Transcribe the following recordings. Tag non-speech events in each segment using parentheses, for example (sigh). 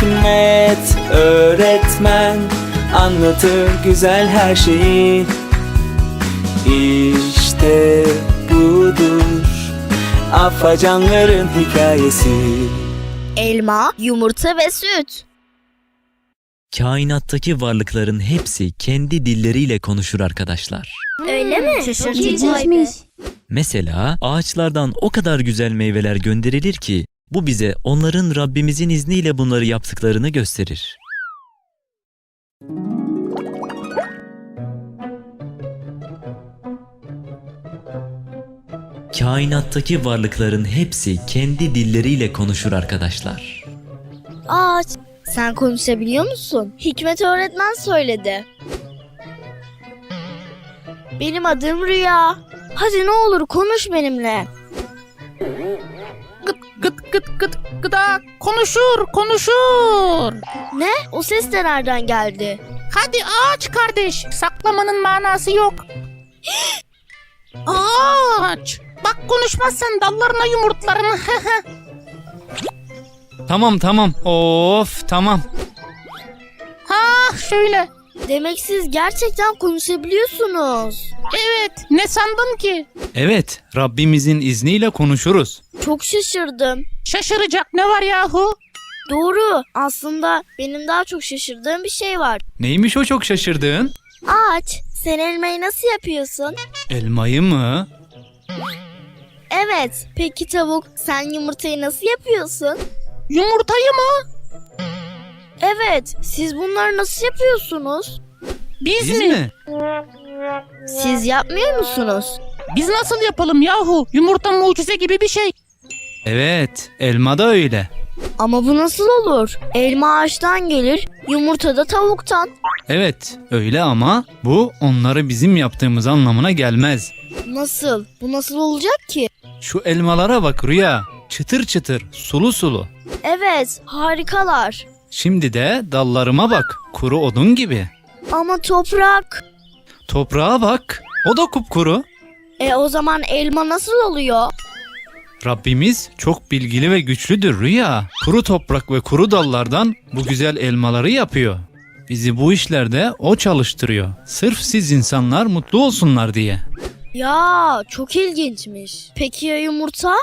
Hikmet öğretmen anlatır güzel her şeyi İşte budur afacanların hikayesi Elma, yumurta ve süt. Kainattaki varlıkların hepsi kendi dilleriyle konuşur arkadaşlar. Öyle mi? İlginçmiş. Mesela ağaçlardan o kadar güzel meyveler gönderilir ki bu bize onların Rabbimizin izniyle bunları yaptıklarını gösterir. Kainattaki varlıkların hepsi kendi dilleriyle konuşur arkadaşlar. Ağaç. Sen konuşabiliyor musun? Hikmet öğretmen söyledi. Benim adım Rüya. Hadi ne olur konuş benimle. Gıt gıt gıt gıt gıda konuşur konuşur. Ne? O ses de nereden geldi? Hadi ağaç kardeş saklamanın manası yok. ağaç bak konuşmazsan dallarına yumurtlarım. (laughs) Tamam tamam. Of tamam. ha şöyle. Demek siz gerçekten konuşabiliyorsunuz. Evet ne sandın ki? Evet Rabbimizin izniyle konuşuruz. Çok şaşırdım. Şaşıracak ne var yahu? Doğru. Aslında benim daha çok şaşırdığım bir şey var. Neymiş o çok şaşırdığın? Ağaç, sen elmayı nasıl yapıyorsun? Elmayı mı? Evet. Peki tavuk, sen yumurtayı nasıl yapıyorsun? Yumurtayı mı? Evet. Siz bunları nasıl yapıyorsunuz? Biz, Biz mi? mi? Siz yapmıyor musunuz? Biz nasıl yapalım yahu? Yumurta mucize gibi bir şey. Evet elma da öyle. Ama bu nasıl olur? Elma ağaçtan gelir, yumurta da tavuktan. Evet öyle ama bu onları bizim yaptığımız anlamına gelmez. Nasıl? Bu nasıl olacak ki? Şu elmalara bak Rüya. Çıtır çıtır, sulu sulu. Evet, harikalar. Şimdi de dallarıma bak. Kuru odun gibi. Ama toprak. Toprağa bak. O da kupkuru. E o zaman elma nasıl oluyor? Rabbimiz çok bilgili ve güçlüdür Rüya. Kuru toprak ve kuru dallardan bu güzel elmaları yapıyor. Bizi bu işlerde o çalıştırıyor. Sırf siz insanlar mutlu olsunlar diye. Ya, çok ilginçmiş. Peki ya yumurta?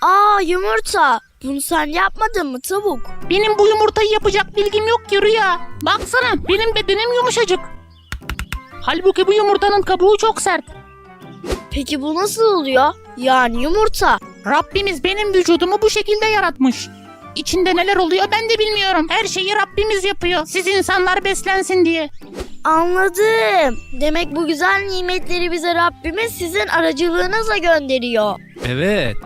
Aa, yumurta. Bunu sen yapmadın mı tavuk? Benim bu yumurtayı yapacak bilgim yok ki Rüya. Baksana benim bedenim yumuşacık. Halbuki bu yumurtanın kabuğu çok sert. Peki bu nasıl oluyor? Yani yumurta. Rabbimiz benim vücudumu bu şekilde yaratmış. İçinde neler oluyor ben de bilmiyorum. Her şeyi Rabbimiz yapıyor. Siz insanlar beslensin diye. Anladım. Demek bu güzel nimetleri bize Rabbimiz sizin aracılığınızla gönderiyor. Evet.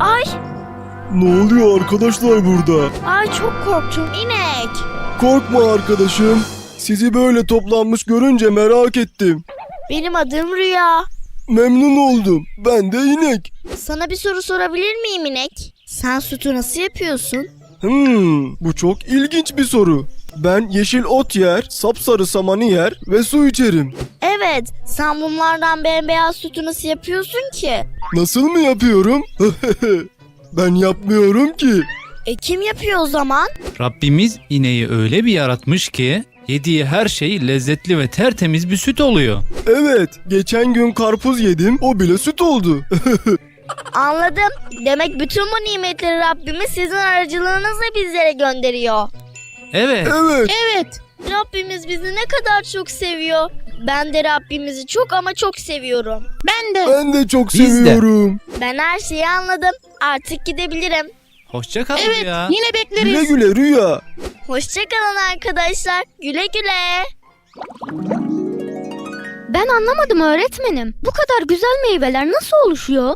Ay, Ne oluyor arkadaşlar burada? ay çok korktum. İnek. Korkma arkadaşım. Sizi böyle toplanmış görünce merak ettim. Benim adım Rüya. Memnun oldum. Ben de inek. Sana bir soru sorabilir miyim inek? Sen sütü nasıl yapıyorsun? Hmm, bu çok ilginç bir soru. Ben yeşil ot yer, sapsarı samanı yer ve su içerim. Evet, sen bunlardan bembeyaz sütü nasıl yapıyorsun ki? Nasıl mı yapıyorum? (laughs) ben yapmıyorum ki. E kim yapıyor o zaman? Rabbimiz ineği öyle bir yaratmış ki yediği her şey lezzetli ve tertemiz bir süt oluyor. Evet, geçen gün karpuz yedim, o bile süt oldu. (laughs) Anladım. Demek bütün bu nimetleri Rabbimiz sizin aracılığınızla bizlere gönderiyor. Evet. evet, Evet. Rabbimiz bizi ne kadar çok seviyor. Ben de Rabbimizi çok ama çok seviyorum. Ben de. ben de çok Biz de. seviyorum. Ben her şeyi anladım. Artık gidebilirim. Hoşça kal Evet ya. yine Güle bekleriz. güle Rüya. Hoşçakalın arkadaşlar. Güle güle. Ben anlamadım öğretmenim. Bu kadar güzel meyveler nasıl oluşuyor?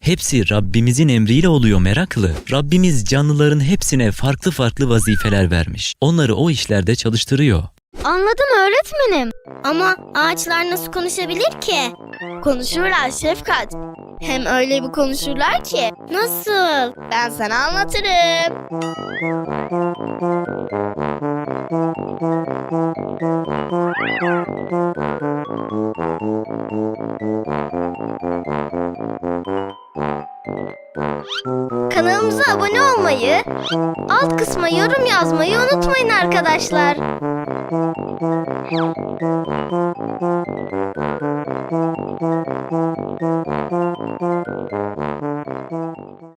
Hepsi Rabbimizin emriyle oluyor meraklı. Rabbimiz canlıların hepsine farklı farklı vazifeler vermiş. Onları o işlerde çalıştırıyor. Anladım öğretmenim. Ama ağaçlar nasıl konuşabilir ki? Konuşurlar Şefkat. Hem öyle bir konuşurlar ki. Nasıl? Ben sana anlatırım. Kanalımıza abone olmayı, alt kısma yorum yazmayı unutmayın arkadaşlar.